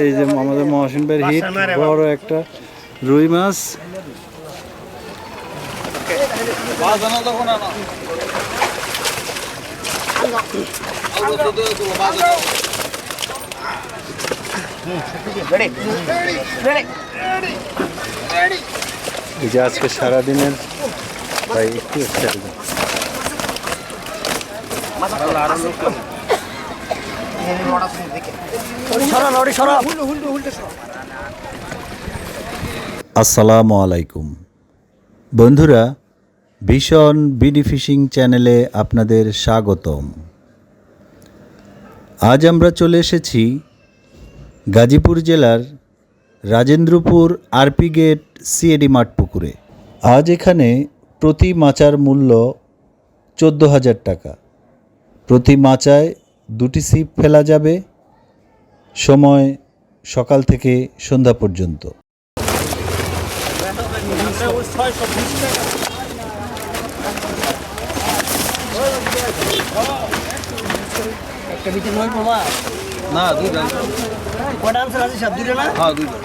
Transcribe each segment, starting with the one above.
এই যে আমাদের মহসিন ভাইয়ের হিট বড় একটা রুই মাছ। এই যে আজকে সারাদিনের ভাই একটু। আসসালামু আলাইকুম। বন্ধুরা, ভীষণ বিডি ফিশিং চ্যানেলে আপনাদের স্বাগতম। আজ আমরা চলে এসেছি গাজীপুর জেলার রাজেন্দ্রপুর আরপি গেট সিএডি মাঠ পুকুরে। আজ এখানে প্রতি মাচার মূল্য চোদ্দ হাজার টাকা। প্রতি মাচায় দুটি সিপ ফেলা যাবে সময় সকাল থেকে সন্ধ্যা পর্যন্ত। না দুইটা কটা আনসার আছে সব দুটো না হ্যাঁ দুইটা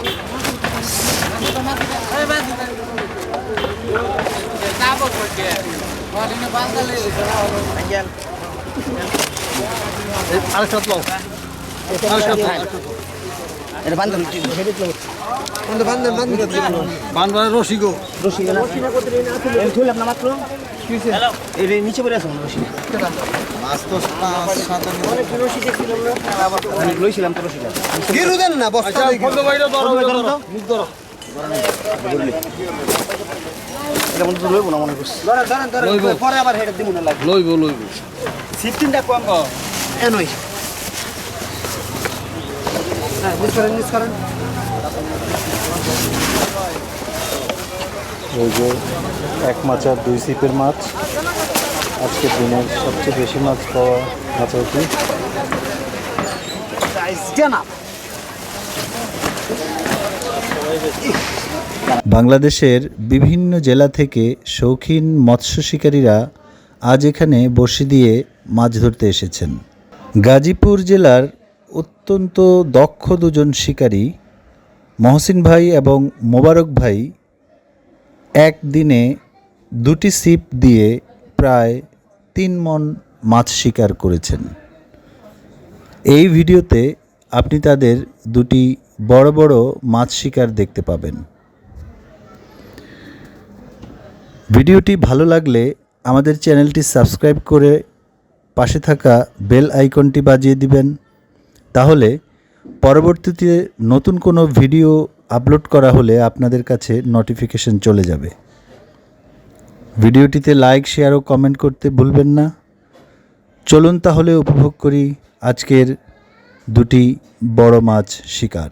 আরেকটা তো এটা না? তুললাম না মাত্র? এটা নিচে পড়ে আছে রশি। মাছ তো পাঁচ সাত অনেক রশি দেখছিলাম না লইছিলাম তো রশিটা। গিরু দেন না বস্তা ধরো। ধরো ধরো। এটা তো লইব না মনে করছি? ধরেন ধরেন ধরেন পরে আবার হেডে দিব না লাগবে। লইব লইব। সিফটিনটা কম এ নই। হ্যাঁ মিস করেন মিস করেন। ওই যে এক মাচার দুই সিপের মাছ আজকের দিনের সবচেয়ে বেশি মাছ পাওয়া মাছ কি? জানা বাংলাদেশের বিভিন্ন জেলা থেকে শৌখিন মৎস্য শিকারীরা আজ এখানে বসি দিয়ে মাছ ধরতে এসেছেন। গাজীপুর জেলার অত্যন্ত দক্ষ দুজন শিকারী, মহসিন ভাই এবং মোবারক ভাই, একদিনে দুটি সিপ দিয়ে প্রায় তিন মন মাছ শিকার করেছেন। এই ভিডিওতে আপনি তাদের দুটি বড় বড় মাছ শিকার দেখতে পাবেন। ভিডিওটি ভালো লাগলে আমাদের চ্যানেলটি সাবস্ক্রাইব করে পাশে থাকা বেল আইকনটি বাজিয়ে দিবেন। তাহলে পরবর্তীতে নতুন কোনো ভিডিও আপলোড করা হলে আপনাদের কাছে নোটিফিকেশন চলে যাবে। ভিডিওটিতে লাইক, শেয়ার ও কমেন্ট করতে ভুলবেন না। চলুন তাহলে উপভোগ করি আজকের দুটি বড় মাছ শিকার।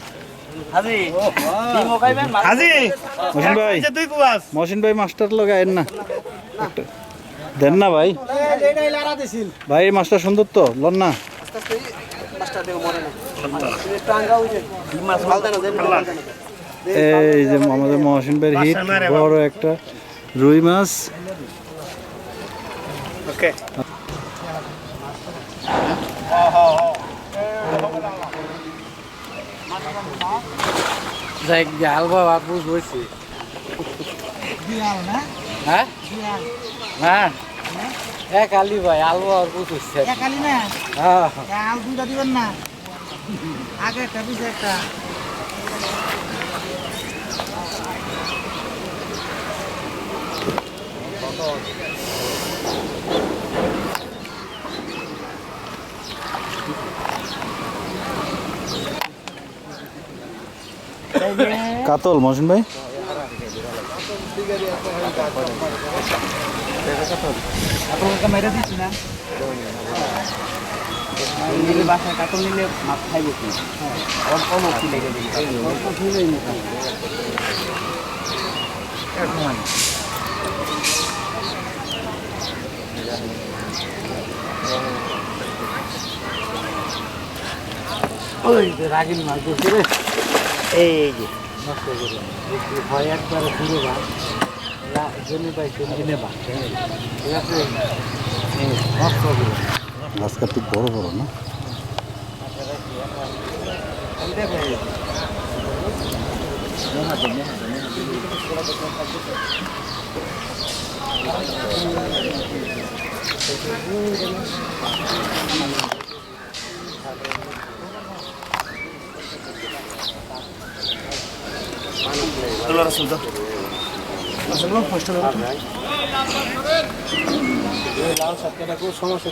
হাজি কি মোকাইবেন হাজি মহসিন ভাই। মহসিন মাস্টার লাগায়েন না। দেন না ভাই। ভাই মাছটা সুন্দর তো লন না। এই যে আমাদের মহসিন ভাইয়ের হিট বড় একটা রুই মাছ। ওকে যাই জাল বাবা বুঝ হয়েছে হ্যাঁ হ্যাঁ? এক আলি ভাই আলু আর বুঝ হচ্ছে খালি না? হ্যাঁ আল দুটা দিবেন না? আগে একটা পিছে একটা। কি? লেগে দিবি ওই রাগিন মাছ এই যে। নষ্ট করে একটু হয় একবারে ঘুরে বা জমি পাইছে কিনে বা ঠিক আছে নষ্ট করে গাছ কাটি বড় বড় না তোলা রাসুল তো। আসলে ফার্স্ট লাল সাতটা সমস্যা